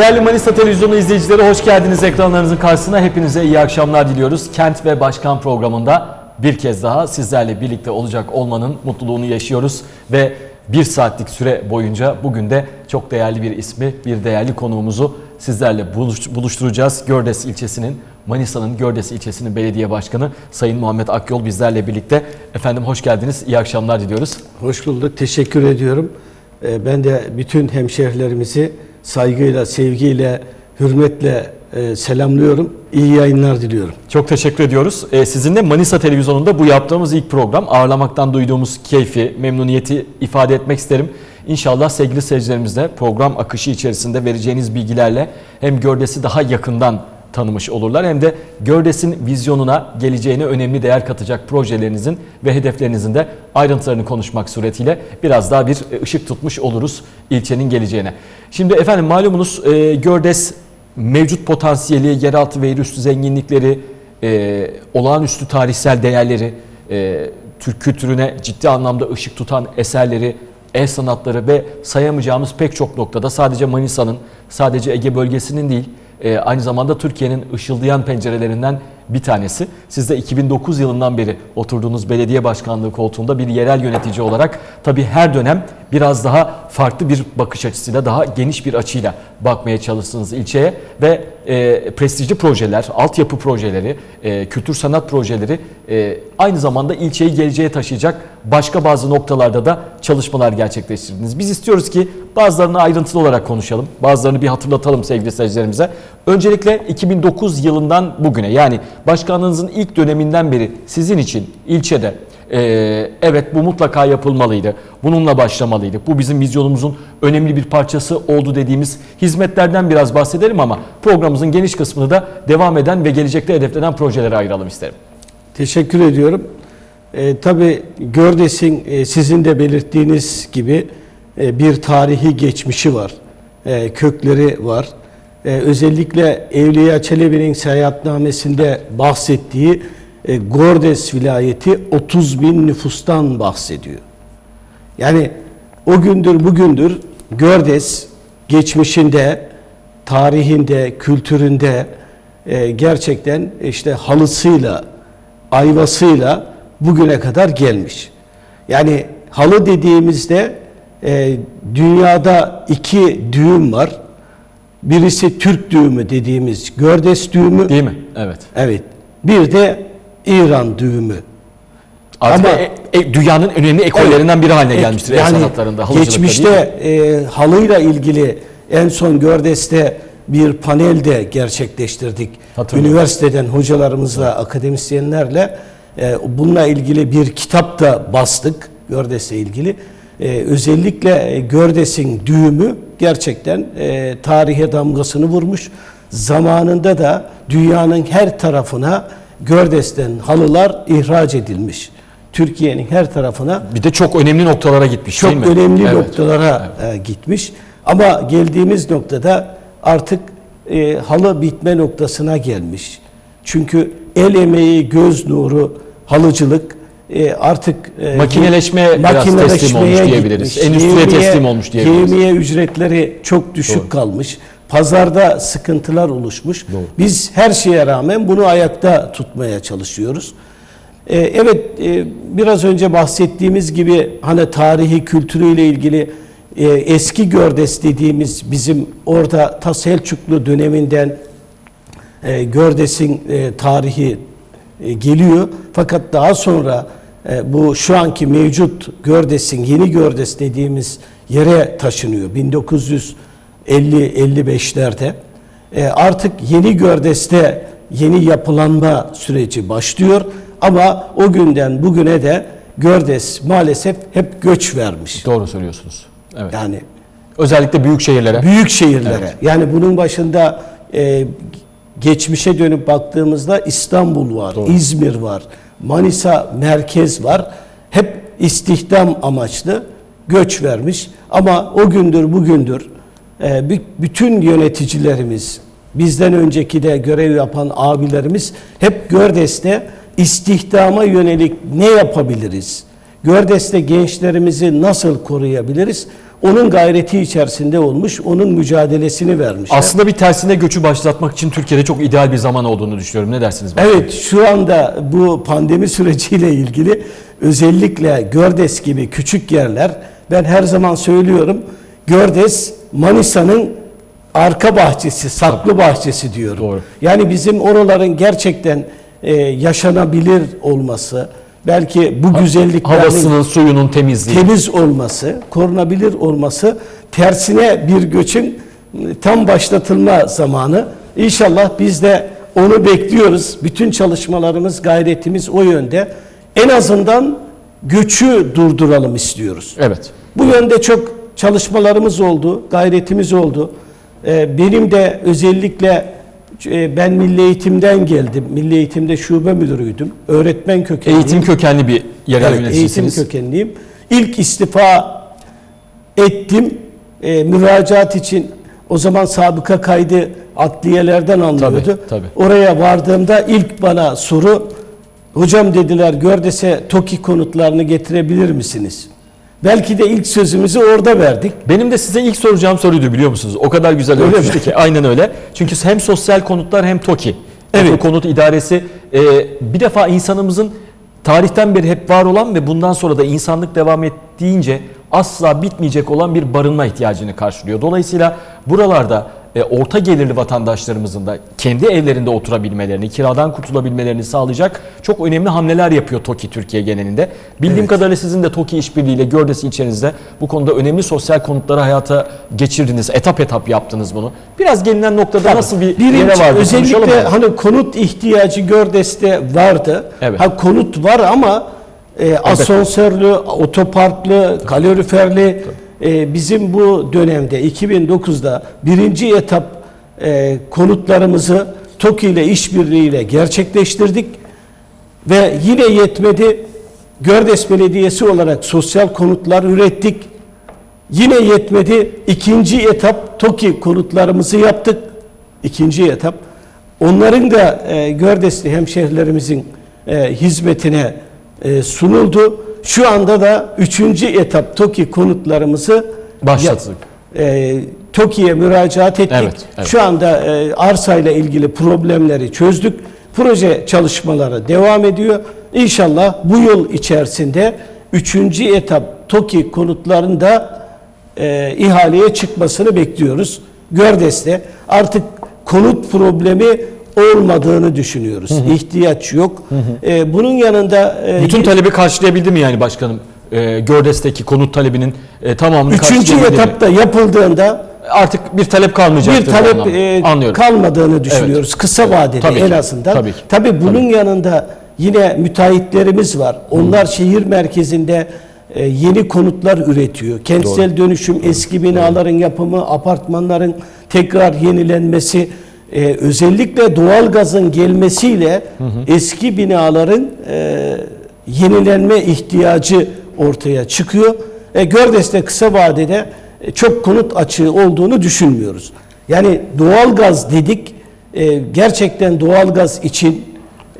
Değerli Manisa Televizyonu izleyicileri hoş geldiniz ekranlarınızın karşısına. Hepinize iyi akşamlar diliyoruz. Kent ve Başkan programında bir kez daha sizlerle birlikte olacak olmanın mutluluğunu yaşıyoruz. Ve bir saatlik süre boyunca bugün de çok değerli bir ismi, bir değerli konuğumuzu sizlerle buluş- buluşturacağız. Gördes ilçesinin, Manisa'nın Gördes ilçesinin belediye başkanı Sayın Muhammed Akyol bizlerle birlikte. Efendim hoş geldiniz, iyi akşamlar diliyoruz. Hoş bulduk. Teşekkür ediyorum. Ee, Ben de bütün hemşehrilerimizi saygıyla, sevgiyle, hürmetle e, selamlıyorum. İyi yayınlar diliyorum. Çok teşekkür ediyoruz. Ee, sizinle Manisa Televizyonu'nda bu yaptığımız ilk program ağırlamaktan duyduğumuz keyfi, memnuniyeti ifade etmek isterim. İnşallah sevgili seyircilerimizle program akışı içerisinde vereceğiniz bilgilerle hem Gördes'i daha yakından tanımış olurlar hem de Gördes'in vizyonuna geleceğine önemli değer katacak projelerinizin ve hedeflerinizin de ayrıntılarını konuşmak suretiyle biraz daha bir ışık tutmuş oluruz ilçenin geleceğine. Şimdi efendim malumunuz e, Gördes mevcut potansiyeli, yeraltı ve yerüstü zenginlikleri, e, olağanüstü tarihsel değerleri, e, Türk kültürüne ciddi anlamda ışık tutan eserleri, el sanatları ve sayamayacağımız pek çok noktada sadece Manisa'nın, sadece Ege bölgesinin değil, e, aynı zamanda Türkiye'nin ışıldayan pencerelerinden bir tanesi. Siz de 2009 yılından beri oturduğunuz belediye başkanlığı koltuğunda bir yerel yönetici olarak tabii her dönem biraz daha farklı bir bakış açısıyla, daha geniş bir açıyla bakmaya çalıştınız ilçeye ve e, prestijli projeler, altyapı projeleri, e, kültür sanat projeleri e, aynı zamanda ilçeyi geleceğe taşıyacak başka bazı noktalarda da çalışmalar gerçekleştirdiniz. Biz istiyoruz ki bazılarını ayrıntılı olarak konuşalım, bazılarını bir hatırlatalım sevgili seyircilerimize. Öncelikle 2009 yılından bugüne yani başkanlığınızın ilk döneminden beri sizin için ilçede e, evet bu mutlaka yapılmalıydı. Bununla başlamalıydık. Bu bizim vizyonumuzun önemli bir parçası oldu dediğimiz hizmetlerden biraz bahsedelim ama programımızın geniş kısmını da devam eden ve gelecekte hedeflenen projelere ayıralım isterim. Teşekkür ediyorum. E, tabii Gördes'in e, sizin de belirttiğiniz gibi e, bir tarihi geçmişi var. E, kökleri var. E, özellikle Evliya Çelebi'nin seyahatnamesinde bahsettiği e, Gordes vilayeti 30 bin nüfustan bahsediyor. Yani o gündür bugündür Gördes geçmişinde, tarihinde, kültüründe e, gerçekten işte halısıyla, ayvasıyla bugüne kadar gelmiş. Yani halı dediğimizde e, dünyada iki düğüm var. Birisi Türk düğümü dediğimiz Gördes düğümü. Değil mi? Evet. Evet. Bir de İran düğümü. Artık Ama- e- e- dünyanın önemli ekollerinden biri haline gelmiştir el sanatlarında. mi? geçmişte e, halıyla ilgili en son Gördes'te bir panel de gerçekleştirdik. Üniversiteden hocalarımızla, akademisyenlerle e, bununla ilgili bir kitap da bastık Gördes'le ilgili. E, özellikle e, Gördes'in düğümü gerçekten e, tarihe damgasını vurmuş. Zamanında da dünyanın her tarafına Gördes'ten halılar ihraç edilmiş. Türkiye'nin her tarafına Bir de çok önemli noktalara gitmiş çok değil mi? önemli Evet. noktalara e, gitmiş. Ama geldiğimiz noktada artık e, halı bitme noktasına gelmiş. Çünkü el emeği, göz nuru, halıcılık e, artık e, Makineleşmeye biraz teslim makineleşmeye olmuş diyebiliriz. Endüstriye teslim olmuş diyebiliriz. Giyimiye ücretleri çok düşük Doğru. kalmış. Pazarda sıkıntılar oluşmuş. Doğru. Biz her şeye rağmen bunu ayakta tutmaya çalışıyoruz. Ee, evet, e, biraz önce bahsettiğimiz gibi hani tarihi kültürüyle ilgili e, eski Gördes dediğimiz bizim orada ta Selçuklu döneminden e, Gördes'in e, tarihi e, geliyor. Fakat daha sonra e, bu şu anki mevcut Gördes'in yeni Gördes dediğimiz yere taşınıyor. 1950-55'lerde. E, artık yeni Gördes'te yeni yapılanma süreci başlıyor. Ama o günden bugüne de Gördes maalesef hep göç vermiş. Doğru söylüyorsunuz. Evet. Yani Özellikle büyük şehirlere. büyük şehirlere. Evet. Yani bunun başında e, geçmişe dönüp baktığımızda İstanbul var, Doğru. İzmir var, Manisa merkez var. Hep istihdam amaçlı göç vermiş. Ama o gündür bugündür bütün yöneticilerimiz, bizden önceki de görev yapan abilerimiz hep Gördes'te istihdama yönelik ne yapabiliriz? Gördes'te gençlerimizi nasıl koruyabiliriz? onun gayreti içerisinde olmuş, onun mücadelesini vermişler. Aslında bir tersine göçü başlatmak için Türkiye'de çok ideal bir zaman olduğunu düşünüyorum. Ne dersiniz? Evet şu anda bu pandemi süreciyle ilgili özellikle Gördes gibi küçük yerler ben her zaman söylüyorum Gördes Manisa'nın arka bahçesi, saklı bahçesi diyorum. Doğru. Yani bizim oraların gerçekten e, yaşanabilir olması, belki bu güzelliklerin Havasının, suyunun temizliği. temiz olması, korunabilir olması tersine bir göçün tam başlatılma zamanı. İnşallah biz de onu bekliyoruz. Bütün çalışmalarımız, gayretimiz o yönde. En azından göçü durduralım istiyoruz. evet. Bu yönde çok çalışmalarımız oldu, gayretimiz oldu. Ee, Benim de özellikle e, ben milli eğitimden geldim. Milli eğitimde şube müdürüydüm. Öğretmen kökenliyim. Eğitim kökenli bir yerel Evet, eğitim yöneticisiniz. kökenliyim. İlk istifa ettim. E, müracaat için o zaman sabıka kaydı adliyelerden alınıyordu. Tabii, tabii. Oraya vardığımda ilk bana soru hocam dediler Gördes'e TOKİ konutlarını getirebilir misiniz? Belki de ilk sözümüzü orada verdik. Benim de size ilk soracağım soruydu biliyor musunuz? O kadar güzel Öyle mi? ki. Aynen öyle. Çünkü hem sosyal konutlar hem TOKİ. Evet. Yapı Konut İdaresi e, bir defa insanımızın tarihten beri hep var olan ve bundan sonra da insanlık devam ettiğince asla bitmeyecek olan bir barınma ihtiyacını karşılıyor. Dolayısıyla buralarda e, orta gelirli vatandaşlarımızın da kendi evlerinde oturabilmelerini, kiradan kurtulabilmelerini sağlayacak çok önemli hamleler yapıyor TOKİ Türkiye genelinde. Bildiğim Evet. kadarıyla sizin de TOKİ işbirliğiyle Gördesi içerinizde bu konuda önemli sosyal konutları hayata geçirdiniz. Etap etap yaptınız bunu. Biraz gelinen noktada nasıl bir yere Birinci vardı? konuşalım özellikle hani konut ihtiyacı Gördes'te vardı. Evet. Ha konut var ama e, asansörlü, otoparklı, kaloriferli e, bizim bu dönemde 2009'da birinci etap e, konutlarımızı TOKİ ile işbirliğiyle gerçekleştirdik ve yine yetmedi. Gördes Belediyesi olarak sosyal konutlar ürettik. Yine yetmedi. İkinci etap TOKİ konutlarımızı yaptık. İkinci etap. Onların da e, Gördesli hemşehrilerimizin e, hizmetine e, sunuldu. Şu anda da üçüncü etap TOKİ konutlarımızı Başlattık. e, TOKİ'ye müracaat ettik. Evet, evet. Şu anda e, arsayla ilgili problemleri çözdük. Proje çalışmaları devam ediyor. İnşallah bu yıl içerisinde üçüncü etap TOKİ konutlarında e, ihaleye çıkmasını bekliyoruz. Gördes'te artık konut problemi olmadığını düşünüyoruz. İhtiyaç yok. E, bunun yanında e, Bütün talebi karşılayabildi mi yani başkanım? E, Gördes'teki konut talebinin e, tamamını üçüncü mi? etapta yapıldığında Artık bir talep kalmayacaktır. bir talep e, Anlıyorum. kalmadığını düşünüyoruz kısa Evet. vadede Tabii en ki. azından. Tabii ki. Tabii bunun yanında yine müteahhitlerimiz var. Onlar şehir merkezinde e, yeni konutlar üretiyor. Kentsel dönüşüm, eski binaların yapımı, apartmanların tekrar yenilenmesi, e, özellikle doğalgazın gelmesiyle eski binaların e, yenilenme ihtiyacı ortaya çıkıyor. E, Gördes'te kısa vadede e, çok konut açığı olduğunu düşünmüyoruz. Yani doğalgaz dedik, e, gerçekten doğalgaz için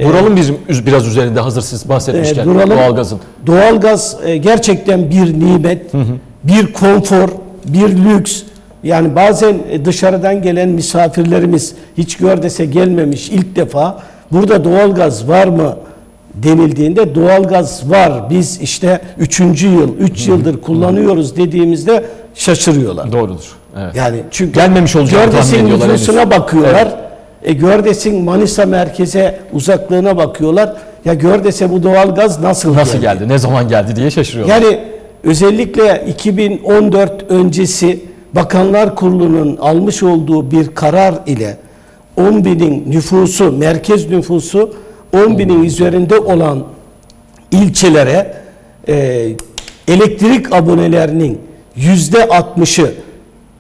Duralım bizim biraz üzerinde hazır siz e, bahsetmişken duralım. doğalgazın. Doğalgaz e, gerçekten bir nimet, bir konfor, bir lüks. Yani bazen e, dışarıdan gelen misafirlerimiz hiç Gördes'e gelmemiş ilk defa burada doğalgaz var mı denildiğinde doğalgaz var. Biz işte üçüncü yıl, üç yıldır kullanıyoruz dediğimizde şaşırıyorlar. Doğrudur. Evet. Yani çünkü Gelmemiş olacağını tahmin ediyorlar nüfusuna bakıyorlar. E, Gördes'in Manisa merkeze uzaklığına bakıyorlar. Ya Gördes'e bu doğalgaz nasıl, Nasıl geldi? Ne zaman geldi diye şaşırıyorlar. Yani özellikle 2014 öncesi Bakanlar Kurulu'nun almış olduğu bir karar ile 10 binin nüfusu, merkez nüfusu 10 binin üzerinde olan ilçelere e, elektrik abonelerinin yüzde 60'ı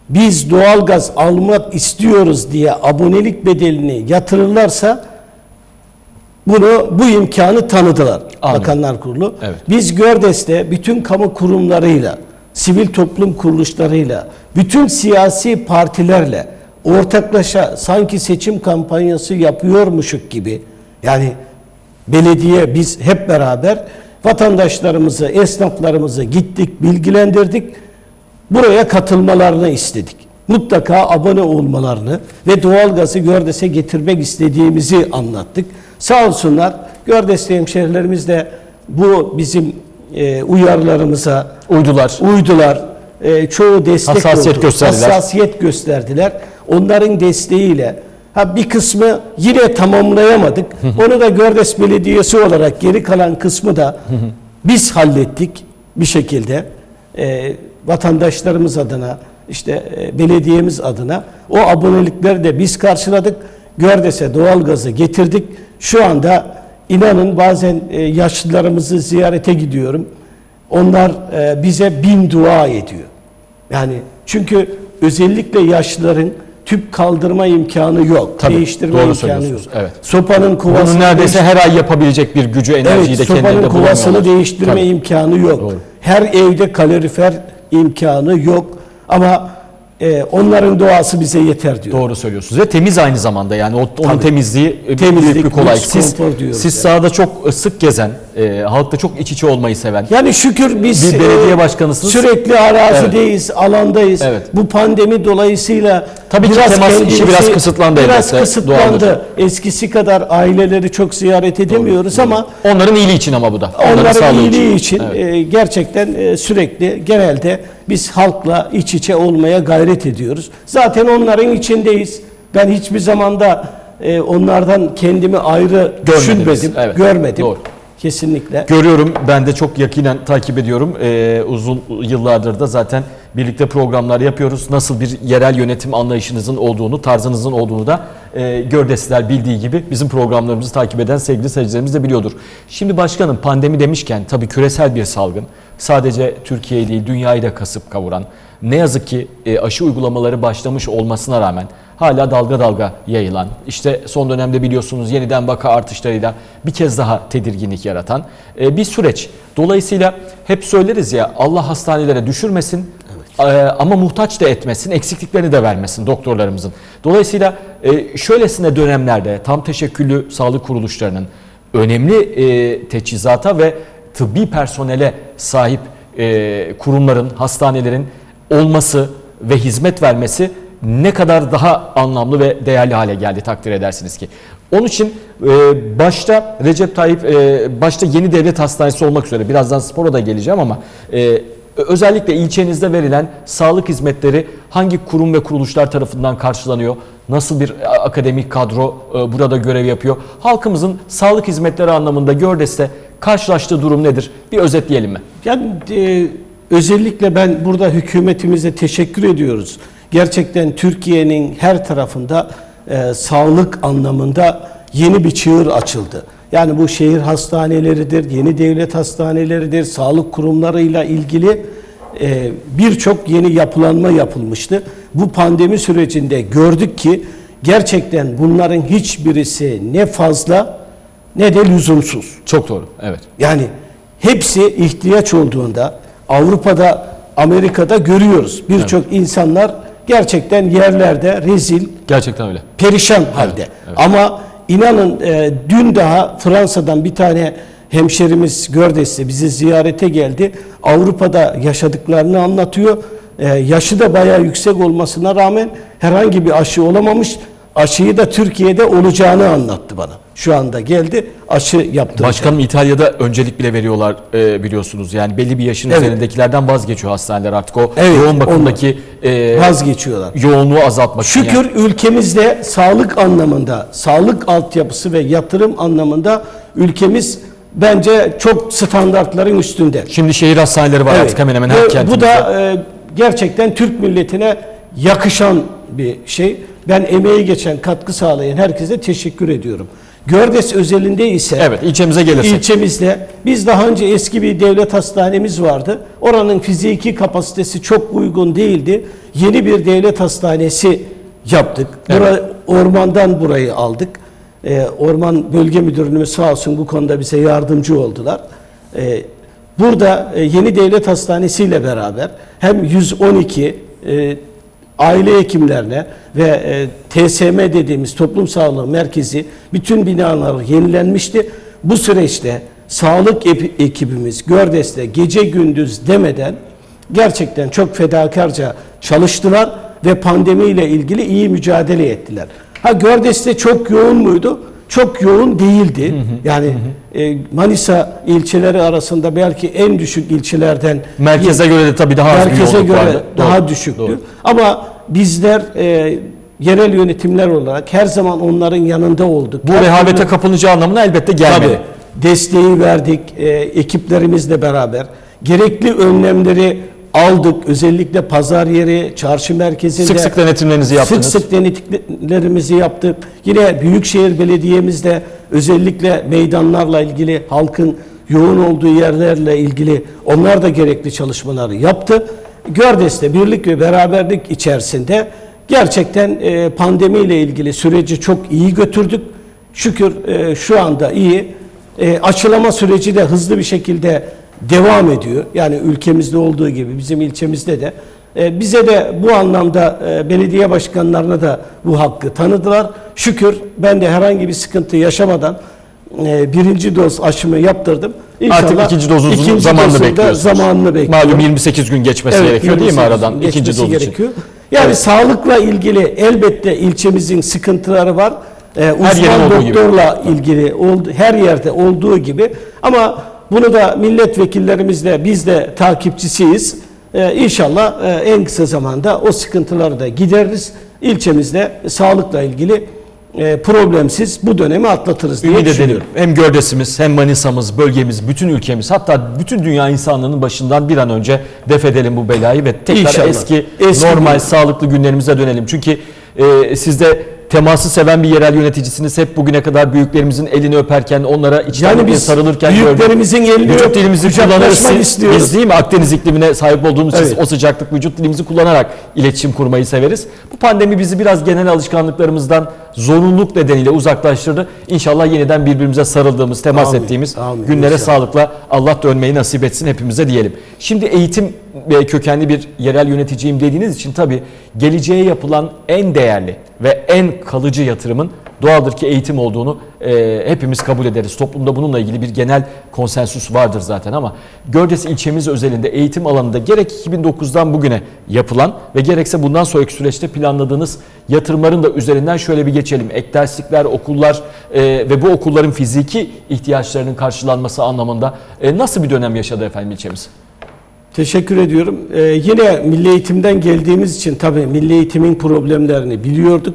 biz doğalgaz almak istiyoruz diye abonelik bedelini yatırırlarsa bunu bu imkanı tanıdılar Anladım. Bakanlar Kurulu. Evet. Biz Gördes'te bütün kamu kurumlarıyla, sivil toplum kuruluşlarıyla, bütün siyasi partilerle ortaklaşa sanki seçim kampanyası yapıyormuşuk gibi yani belediye biz hep beraber vatandaşlarımızı, esnaflarımızı gittik, bilgilendirdik. buraya katılmalarını istedik. Mutlaka abone olmalarını ve doğalgazı Gördes'e getirmek istediğimizi anlattık. Sağ olsunlar Gördes'te hemşehrilerimiz de bu bizim e, uyarılarımıza Uydular. uydular. E, çoğu destek Hassasiyet oldu. gösterdiler. Hassasiyet gösterdiler. Onların desteğiyle ha bir kısmı yine tamamlayamadık. Onu da Gördes Belediyesi olarak geri kalan kısmı da biz hallettik bir şekilde. E, vatandaşlarımız adına işte e, belediyemiz adına o abonelikleri de biz karşıladık. Gördes'e doğalgazı getirdik. Şu anda inanın bazen e, yaşlılarımızı ziyarete gidiyorum. Onlar e, bize bin dua ediyor. Yani çünkü özellikle yaşlıların tüp kaldırma imkanı yok. Tabii, değiştirme doğru imkanı yok. evet. Sopanın kovasını Bunu neredeyse değiş- her ay yapabilecek bir gücü, enerjiyi Evet, de kendilerinde sopanın kovasını değiştirme Tabii. imkanı yok. Doğru. Her evde kalorifer imkanı yok. Ama e, onların duası bize yeter diyor. Doğru söylüyorsunuz ve temiz aynı zamanda yani o, onun Tabii. temizliği e, Temizlik, büyük bir kolaylık. Siz, siz yani. sahada çok sık gezen, e, halkta çok iç içe olmayı seven, Yani şükür biz Bir belediye e, başkanısınız. Sürekli arazideyiz, alandayız. Evet. Bu pandemi dolayısıyla Tabii ki temas işi biraz kısıtlandı Biraz elbette, kısıtlandı. doğaldır. Eskisi kadar aileleri çok ziyaret edemiyoruz ama onların iyiliği için ama bu da. Onların, onların iyiliği için Evet. e, gerçekten e, sürekli genelde biz halkla iç içe olmaya gayret ediyoruz. Zaten onların içindeyiz. Ben hiçbir zamanda e, onlardan kendimi ayrı düşünmedim, evet. görmedim. Doğru. Kesinlikle. Görüyorum, ben de çok yakinen takip ediyorum. Ee, uzun yıllardır da zaten birlikte programlar yapıyoruz. Nasıl bir yerel yönetim anlayışınızın olduğunu, tarzınızın olduğunu da e, Gördesliler bildiği gibi bizim programlarımızı takip eden sevgili seyircilerimiz de biliyordur. Şimdi başkanım pandemi demişken tabii küresel bir salgın. Sadece Türkiye'yi değil dünyayı da kasıp kavuran. Ne yazık ki e, aşı uygulamaları başlamış olmasına rağmen hala dalga dalga yayılan, işte son dönemde biliyorsunuz yeniden vaka artışlarıyla bir kez daha tedirginlik yaratan e, bir süreç. Dolayısıyla hep söyleriz ya Allah hastanelere düşürmesin e, ama muhtaç da etmesin, eksikliklerini de vermesin doktorlarımızın. Dolayısıyla e, şöylesine dönemlerde tam teşekküllü sağlık kuruluşlarının önemli teçhizata ve tıbbi personele sahip kurumların, hastanelerin olması ve hizmet vermesi ne kadar daha anlamlı ve değerli hale geldi takdir edersiniz ki. Onun için e, başta Recep Tayyip, e, başta yeni devlet hastanesi olmak üzere birazdan spora da geleceğim ama e, özellikle ilçenizde verilen sağlık hizmetleri hangi kurum ve kuruluşlar tarafından karşılanıyor? Nasıl bir akademik kadro e, burada görev yapıyor? Halkımızın sağlık hizmetleri anlamında Gördes'te karşılaştığı durum nedir? Bir özetleyelim mi? Yani e, özellikle ben burada hükümetimize teşekkür ediyoruz. Gerçekten Türkiye'nin her tarafında e, sağlık anlamında yeni bir çığır açıldı. Yani bu şehir hastaneleridir, yeni devlet hastaneleridir, sağlık kurumlarıyla ilgili e, birçok yeni yapılanma yapılmıştı. Bu pandemi sürecinde gördük ki gerçekten bunların hiçbirisi ne fazla ne de lüzumsuz. Çok doğru. Evet. Yani hepsi ihtiyaç olduğunda Avrupa'da, Amerika'da görüyoruz. Birçok insanlar gerçekten yerlerde rezil, Gerçekten öyle. perişan halde. Ama inanın e, dün daha Fransa'dan bir tane hemşerimiz Gördes'te bizi ziyarete geldi. Avrupa'da yaşadıklarını anlatıyor. E, yaşı da bayağı yüksek olmasına rağmen herhangi bir aşı olamamış. Aşıyı da Türkiye'de olacağını anlattı bana. Şu anda geldi aşı yaptıracak. Başkanım İtalya'da öncelik bile veriyorlar e, biliyorsunuz. Yani belli bir yaşın Evet. üzerindekilerden vazgeçiyor hastaneler artık o Evet, yoğun bakımdaki e, vazgeçiyorlar. yoğunluğu azaltmak için. Şükür yani. ülkemizde sağlık anlamında, sağlık altyapısı ve yatırım anlamında ülkemiz bence çok standartların üstünde. Şimdi şehir hastaneleri var Evet. artık hemen hemen her Bu da e, gerçekten Türk milletine yakışan bir şey. Ben emeği geçen, katkı sağlayan herkese teşekkür ediyorum. Gördes özelinde ise Evet ilçemize gelirsek. ilçemizde biz daha önce eski bir devlet hastanemiz vardı. Oranın fiziki kapasitesi çok uygun değildi. Yeni bir devlet hastanesi yaptık. Bura, ormandan burayı aldık. Ee, Orman Bölge Müdürlüğümüz sağ olsun bu konuda bize yardımcı oldular. Ee, burada e, yeni devlet hastanesi ile beraber hem 112 e, aile hekimlerine ve e, TSM dediğimiz toplum sağlığı merkezi bütün binalar yenilenmişti. Bu süreçte sağlık ekibimiz Gördes'te gece gündüz demeden gerçekten çok fedakarca çalıştılar ve pandemiyle ilgili iyi mücadele ettiler. Ha Gördes'te çok yoğun muydu? Çok yoğun değildi. Yani e, Manisa ilçeleri arasında belki en düşük ilçelerden Merkeze göre de tabii daha az merkeze yoğunluk göre vardı. daha Doğru, düşüktü. doğru. Ama bizler e, yerel yönetimler olarak her zaman onların yanında olduk. Bu Her rehavete türlü- kapılacağı anlamına elbette gelmedi. Tabii. Desteği verdik e, ekiplerimizle beraber. Gerekli önlemleri aldık. Özellikle pazar yeri, çarşı merkezinde Sık sık denetimlerinizi yaptınız. Sık sık denetimlerimizi yaptık. Yine Büyükşehir Belediye'mizde özellikle meydanlarla ilgili halkın yoğun olduğu yerlerle ilgili onlar da gerekli çalışmaları yaptı. Gördes'te birlik ve beraberlik içerisinde gerçekten e, pandemiyle ilgili süreci çok iyi götürdük. Şükür e, şu anda iyi. E, aşılama süreci de hızlı bir şekilde devam ediyor. Yani ülkemizde olduğu gibi bizim ilçemizde de. E, bize de bu anlamda e, belediye başkanlarına da bu hakkı tanıdılar. Şükür ben de herhangi bir sıkıntı yaşamadan e, birinci doz aşımı yaptırdım. Artık ikinci dozunuzun ikinci zamanını bekliyorsunuz. zamanını bekliyorum. Malum 28 gün geçmesi gerekiyor değil mi 28 aradan ikinci doz için? gerekiyor. Yani Evet. sağlıkla ilgili elbette ilçemizin sıkıntıları var. Ee, uzman olduğu gibi. doktorla ilgili oldu, her yerde olduğu gibi ama bunu da milletvekillerimizle biz de takipçisiyiz. Ee, inşallah e, en kısa zamanda o sıkıntıları da gideririz. İlçemizde sağlıkla ilgili e, problemsiz bu dönemi atlatırız diye Ümit edelim. düşünüyorum. Hem Gördes'imiz hem Manisa'mız, bölgemiz, bütün ülkemiz hatta bütün dünya insanlığının başından bir an önce def edelim bu belayı ve tekrar İnşallah. eski, Eski normal, gün. sağlıklı günlerimize dönelim. Çünkü e, siz de teması seven bir yerel yöneticisiniz. Hep bugüne kadar büyüklerimizin elini öperken, onlara içten Yani sarılırken gördük. büyüklerimizin elini Vücut dilimizi kullanırız. İstiyoruz. Biz değil mi Akdeniz iklimine sahip olduğumuz için Evet. o sıcaklık vücut dilimizi kullanarak iletişim kurmayı severiz. Bu pandemi bizi biraz genel alışkanlıklarımızdan zorunluluk nedeniyle uzaklaştırdı. İnşallah yeniden birbirimize sarıldığımız, temas Amin, ettiğimiz amin, günlere inşallah. sağlıkla Allah dönmeyi nasip etsin hepimize diyelim. Şimdi eğitim kökenli bir yerel yöneticiyim dediğiniz için tabii geleceğe yapılan en değerli ve en kalıcı yatırımın doğaldır ki eğitim olduğunu e, hepimiz kabul ederiz. Toplumda bununla ilgili bir genel konsensus vardır zaten ama Gördes ilçemiz özelinde eğitim alanında gerek 2009'dan bugüne yapılan ve gerekse bundan sonraki süreçte planladığınız yatırımların da üzerinden şöyle bir geçelim. Ek derslikler, okullar e, ve bu okulların fiziki ihtiyaçlarının karşılanması anlamında e, nasıl bir dönem yaşadı efendim ilçemiz? Teşekkür ediyorum. Ee, yine milli eğitimden geldiğimiz için tabii milli eğitimin problemlerini biliyorduk.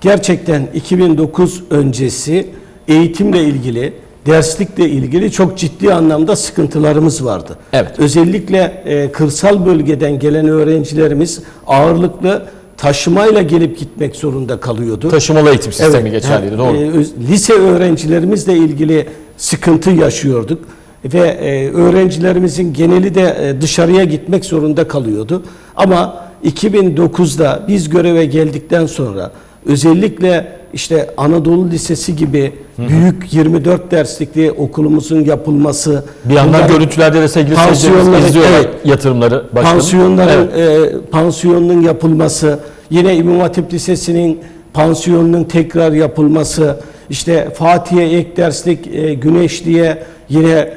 Gerçekten 2009 öncesi eğitimle ilgili, derslikle ilgili çok ciddi anlamda sıkıntılarımız vardı. Evet. Özellikle e, kırsal bölgeden gelen öğrencilerimiz ağırlıklı taşımayla gelip gitmek zorunda kalıyordu. Taşımalı eğitim sistemi Evet, geçerliydi doğru. e, lise öğrencilerimizle ilgili sıkıntı yaşıyorduk ve e, öğrencilerimizin geneli de e, dışarıya gitmek zorunda kalıyordu. Ama 2009'da biz göreve geldikten sonra özellikle işte Anadolu Lisesi gibi büyük 24 derslikli okulumuzun yapılması bir yandan bunların- görüntülerde de sevgili seyircilerimiz izliyorlar evet. yatırımları başkanım. Pansiyonların Evet. e, pansiyonunun yapılması, yine İmam Hatip Lisesi'nin pansiyonunun tekrar yapılması, işte Fatih'e ek derslik, e, Güneşli'ye yine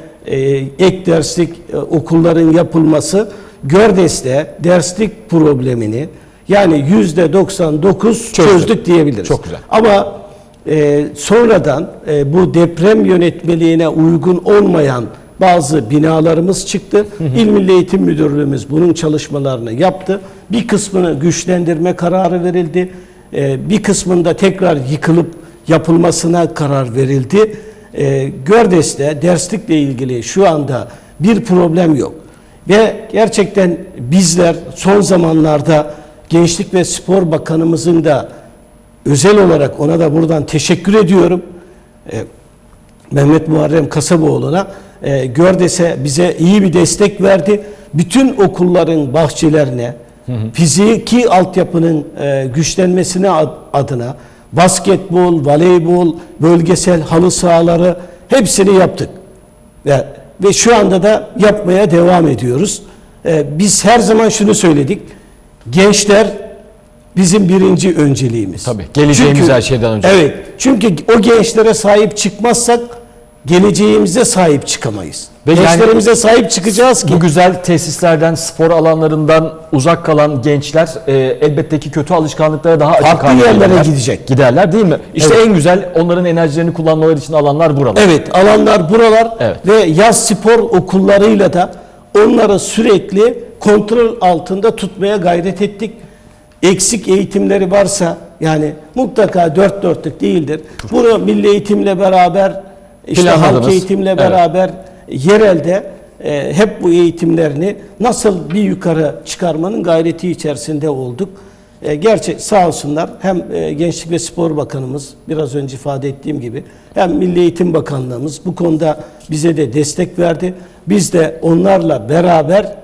ek derslik e, okulların yapılması Gördes'te derslik problemini yani yüzde 99 Çözdük. çözdük diyebiliriz. Çok güzel. Ama e, sonradan e, bu deprem yönetmeliğine uygun olmayan bazı binalarımız çıktı. İl Milli Eğitim Müdürlüğümüz bunun çalışmalarını yaptı. Bir kısmını güçlendirme kararı verildi. E, bir kısmında tekrar yıkılıp yapılmasına karar verildi. E, Gördes'te derslikle ilgili şu anda bir problem yok. Ve gerçekten bizler son zamanlarda Gençlik ve Spor Bakanımızın da özel olarak ona da buradan teşekkür ediyorum. Ee, Mehmet Muharrem Kasaboğlu'na e, Gördes'e bize iyi bir destek verdi. Bütün okulların bahçelerine fiziki altyapının e, güçlenmesine ad- adına basketbol, voleybol, bölgesel halı sahaları hepsini yaptık. Ve, ve şu anda da yapmaya devam ediyoruz. Ee, biz her zaman şunu söyledik. Gençler bizim birinci önceliğimiz. Tabii, geleceğimiz her şeyden önce. Evet. Çünkü o gençlere sahip çıkmazsak geleceğimize sahip çıkamayız. Ve yani- Gençlerimize sahip çıkacağız ki. Bu güzel tesislerden, spor alanlarından uzak kalan gençler e, elbette ki kötü alışkanlıklara daha açık Farklı yerlere gelirler. gidecek. Giderler değil mi? İşte Evet. en güzel onların enerjilerini kullanmaları için alanlar buralar. Evet alanlar buralar Evet. ve yaz spor okullarıyla da onları sürekli kontrol altında tutmaya gayret ettik. Eksik eğitimleri varsa yani mutlaka dört dörtlük değildir. Bunu milli eğitimle beraber işte halk eğitimle Evet. beraber yerelde e, hep bu eğitimlerini nasıl bir yukarı çıkarmanın gayreti içerisinde olduk. E, gerçek sağ olsunlar hem e, Gençlik ve Spor Bakanımız biraz önce ifade ettiğim gibi hem Milli Eğitim Bakanlığımız bu konuda bize de destek verdi. Biz de onlarla beraber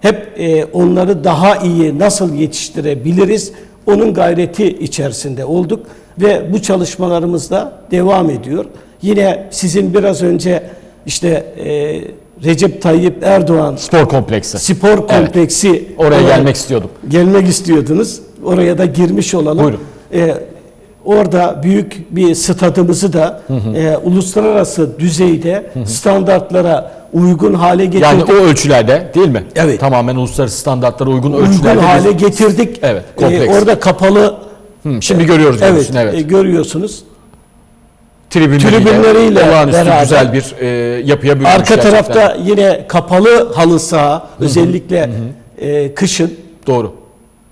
hep e, onları daha iyi nasıl yetiştirebiliriz onun gayreti içerisinde olduk ve bu çalışmalarımız da devam ediyor. Yine sizin biraz önce işte e, Recep Tayyip Erdoğan Spor kompleksi. spor kompleksi Oraya olarak gelmek istiyordum. gelmek istiyordunuz. Oraya da girmiş olalım. Buyurun. Ee, orada büyük bir stadımızı da e, uluslararası düzeyde standartlara uygun hale getirdik. Yani o ölçülerde değil mi? Evet. Tamamen uluslararası standartlara uygun uygun ölçülerde. hale biz- getirdik. Evet, kompleks. orada kapalı Hı, şimdi görüyoruz evet, evet. e, görüyorsunuz. Tribünleriyle, tribünleriyle olağanüstü beraber- güzel bir e, yapıya bürünmüş Arka gerçekten. tarafta yine kapalı halı saha özellikle e, kışın Doğru.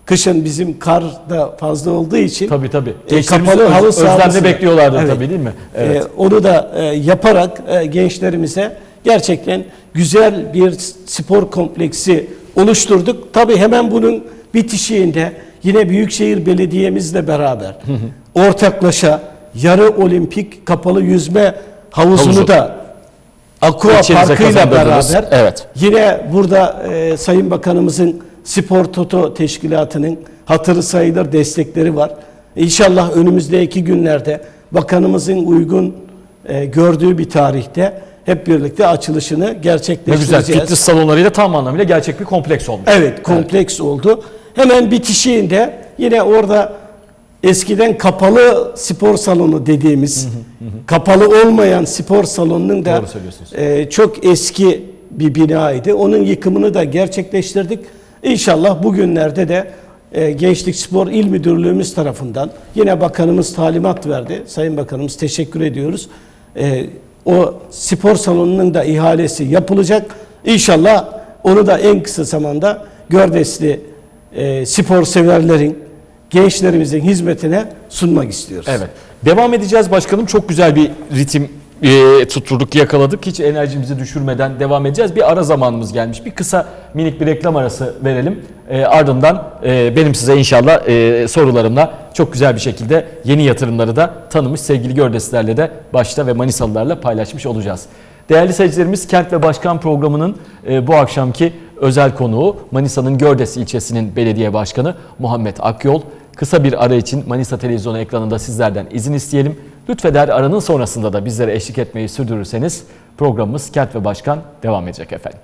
kışın bizim kar da fazla olduğu için Tabii tabii. E, kapalı öz- halı da- bekliyorlardı Evet. tabii değil mi? Evet. Ee, onu da e, yaparak e, gençlerimize gerçekten güzel bir spor kompleksi oluşturduk. Tabii hemen bunun bitişiğinde yine Büyükşehir Belediye'mizle beraber ortaklaşa yarı olimpik kapalı yüzme havuzunu Havuzu. da Aqua İlçenize Parkı'yla kazandırdınız. beraber Evet. Yine burada e, Sayın Bakanımızın Spor Toto Teşkilatı'nın hatırı sayılır destekleri var. İnşallah önümüzdeki günlerde bakanımızın uygun e, gördüğü bir tarihte hep birlikte açılışını Ne güzel. gerçekleştireceğiz. Fitness salonlarıyla tam anlamıyla gerçek bir kompleks olmuş. Evet kompleks oldu. Hemen bitişiğinde yine orada eskiden kapalı spor salonu dediğimiz kapalı olmayan spor salonunun da Doğru söylüyorsunuz. e, çok eski bir binaydı. Onun yıkımını da gerçekleştirdik. İnşallah bugünlerde de e, Gençlik Spor İl Müdürlüğümüz tarafından yine bakanımız talimat verdi. Sayın Bakanımız teşekkür ediyoruz. E, o spor salonunun da ihalesi yapılacak. İnşallah onu da en kısa zamanda Gördesli e, spor severlerin, gençlerimizin hizmetine sunmak istiyoruz. Evet. Devam edeceğiz başkanım. Çok güzel bir ritim e, tutturduk, yakaladık. Hiç enerjimizi düşürmeden devam edeceğiz. Bir ara zamanımız gelmiş. Bir kısa minik bir reklam arası verelim. E, ardından e, benim size inşallah e, sorularımla çok güzel bir şekilde yeni yatırımları da tanımış sevgili Gördeslerle de başta ve Manisalılarla paylaşmış olacağız. Değerli seyircilerimiz Kent ve Başkan programının e, bu akşamki özel konuğu Manisa'nın Gördes ilçesinin belediye başkanı Muhammed Akyol. Kısa bir ara için Manisa televizyonu ekranında sizlerden izin isteyelim. Lütfeder aranın sonrasında da bizlere eşlik etmeyi sürdürürseniz programımız Kent ve Başkan devam edecek efendim.